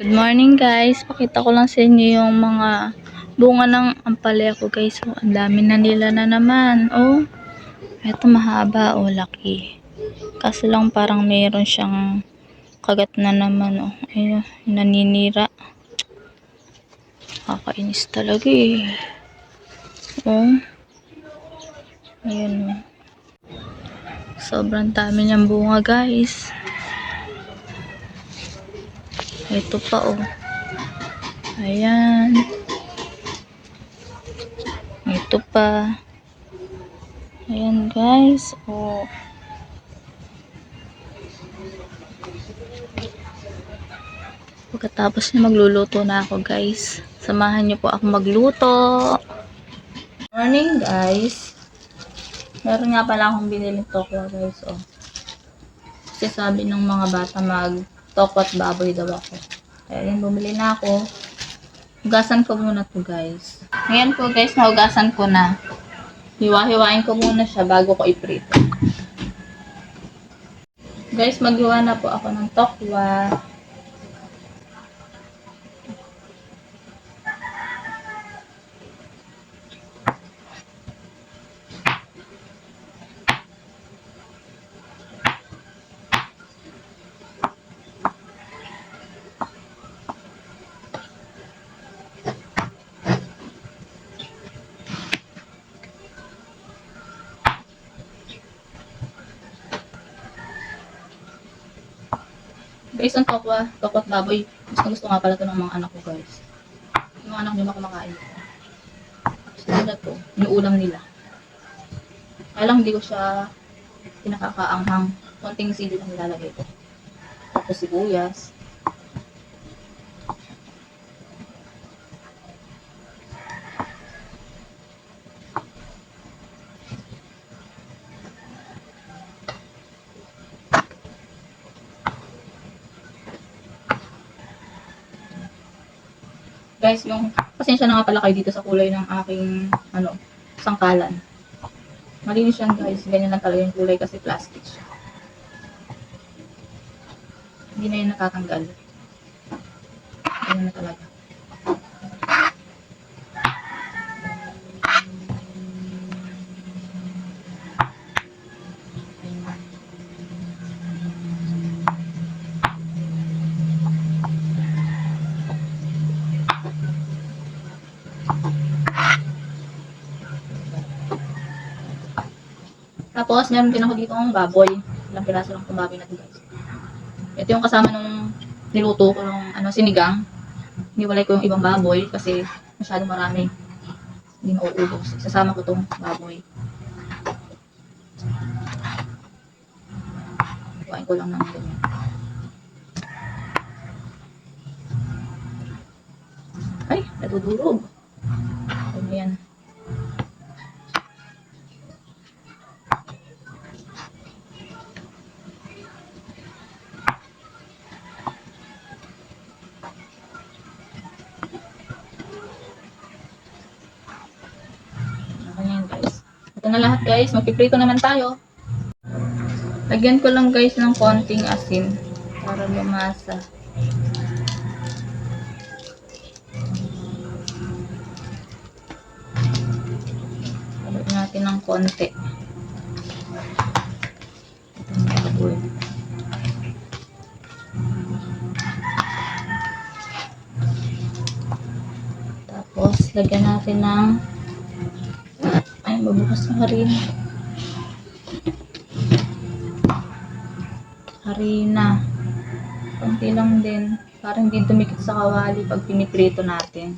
Good morning guys. Pakita ko lang sa inyo yung mga bunga ng ampalaya ko guys. So, ang dami na nila na naman. Oh, eto mahaba. Oh, laki. Kaso lang parang meron siyang kagat na naman. Oh, ayun, naninira. Kakainis talaga eh. Oh. Ayun oh. Sobrang dami niyang bunga guys. Ito pa oh. Ayan. Ito pa. Ayan guys. Oh. Pagkatapos na magluluto na ako guys. Samahan niyo po ako magluto. Morning guys. Meron nga pala akong biniling tokwa guys. Oh. Kasi sabi ng mga bata mag tokwa at baboy daw ako. Kaya yun, bumili na ako. Hugasan ko muna to guys. Ngayon po guys, nahugasan ko na. Hiwa-hiwain ko muna siya bago ko iprito. Guys, maghiwa na po ako ng tokwa. Guys, ang tokwa, tokwa baboy. Gusto gusto nga pala to ng mga anak ko guys. Yung anak nyo makumakain. Gusto nila to. Yung ulam nila. Kaya lang hindi ko siya pinakakaanghang. Konting sili lang nilalagay ko. Tapos sibuyas. Guys, yung pasensya na nga pala kayo dito sa kulay ng aking ano, sangkalan. Malinis yan guys. Ganyan lang talaga yung kulay kasi plastic siya. Hindi na yun natatanggal. Ganyan na talaga. Tapos, meron din ako dito ng baboy. Ilang piraso lang itong baboy na ito guys. Ito yung kasama nung niluto ko ng ano, sinigang. Niwalay ko yung ibang baboy kasi masyado marami. Hindi mauubos. Sasama ko itong baboy. Kuhain ko lang ng ganyan. Ay, nadudurog. Ano yan? Guys. Magpiprito naman tayo. Lagyan ko lang guys ng konting asin para lumasa. Lagyan natin ng konti. Tapos, lagyan natin ng ay, mabukas ng harina. Harina. Kunti lang din. Para hindi dumikit sa kawali pag piniprito natin.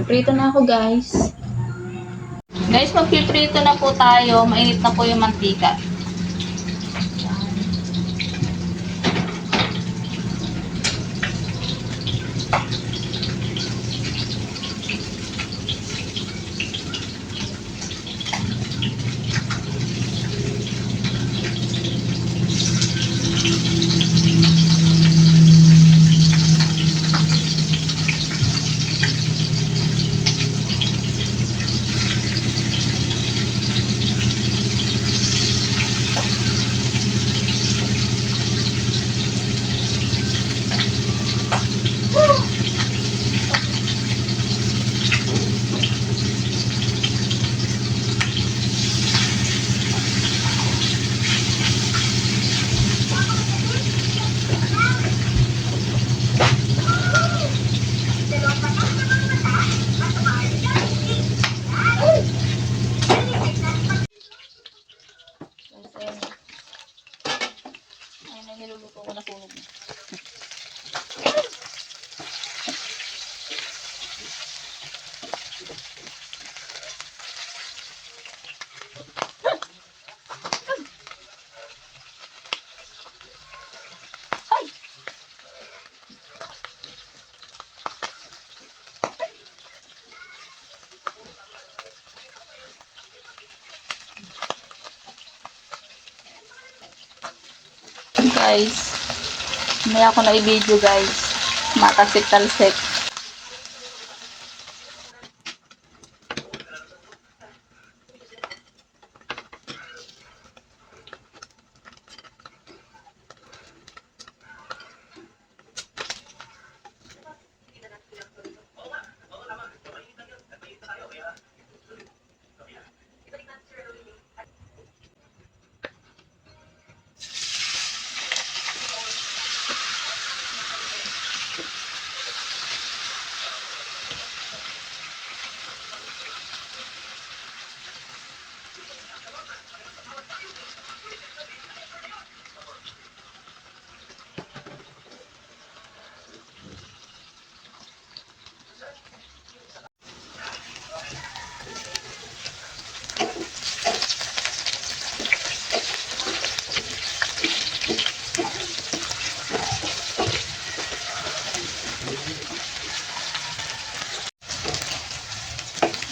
Piprito na ako guys. Guys, magpiprito na po tayo. Mainit na po yung mantika. Guys. May ako na i-video guys. Matasik-talsik.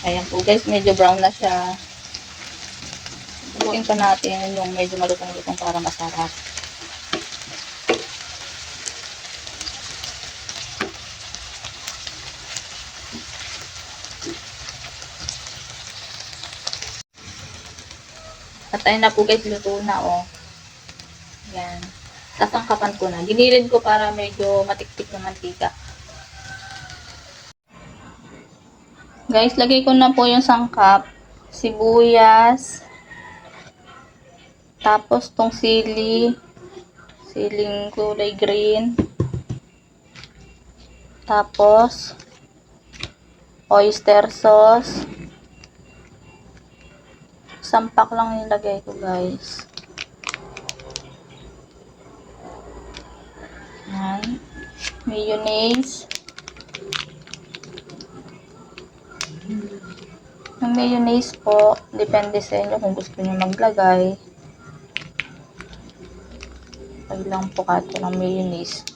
Ayan po guys, medyo brown na siya. Bukuin pa natin yung medyo malutong-lutong para masarap. At ayun na po guys, luto na oh. Yan. Sasangkapan ko na. Ginilid ko para medyo matiktik ng mantika. Guys, lagay ko na po yung sangkap. Sibuyas. Tapos tong sili. Siling kulay green. Tapos oyster sauce. Sampak lang nilagay ko guys. Yan. Mayonnaise. Mayonnaise po, depende sa inyo kung gusto niyo maglagay. Lagay lang po kato ng mayonnaise.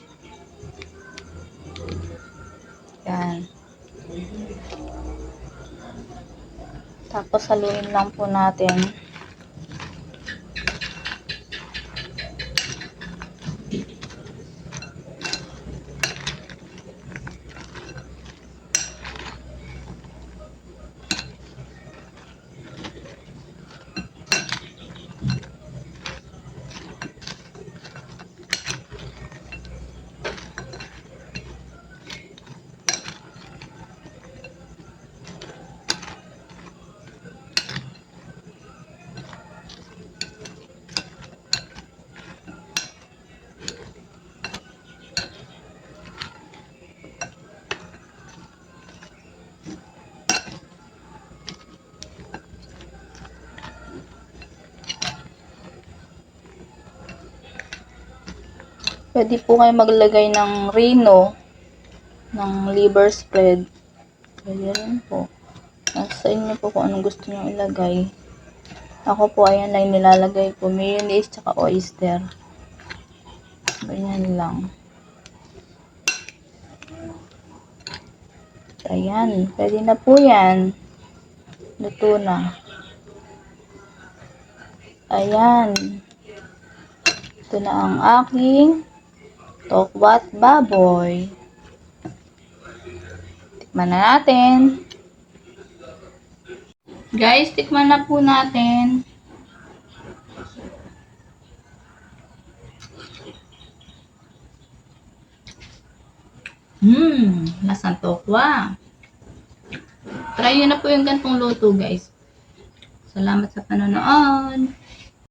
Yan. Tapos haluin lang po natin. Pwede po kayo maglagay ng reno, ng liver spread. Pwede rin po. Nasa inyo po kung anong gusto nyo ilagay. Ako po, ayan lang nilalagay ko. Mayonnaise tsaka oyster. Ganyan lang. Ayan, pwede na po yan. Luto na. Ayan. Ito na ang aking tokwat baboy. Tikman na natin. Guys, tikman na po natin. Hmm, lasang tokwa. Try nyo na po yung gantong luto, guys. Salamat sa panonood.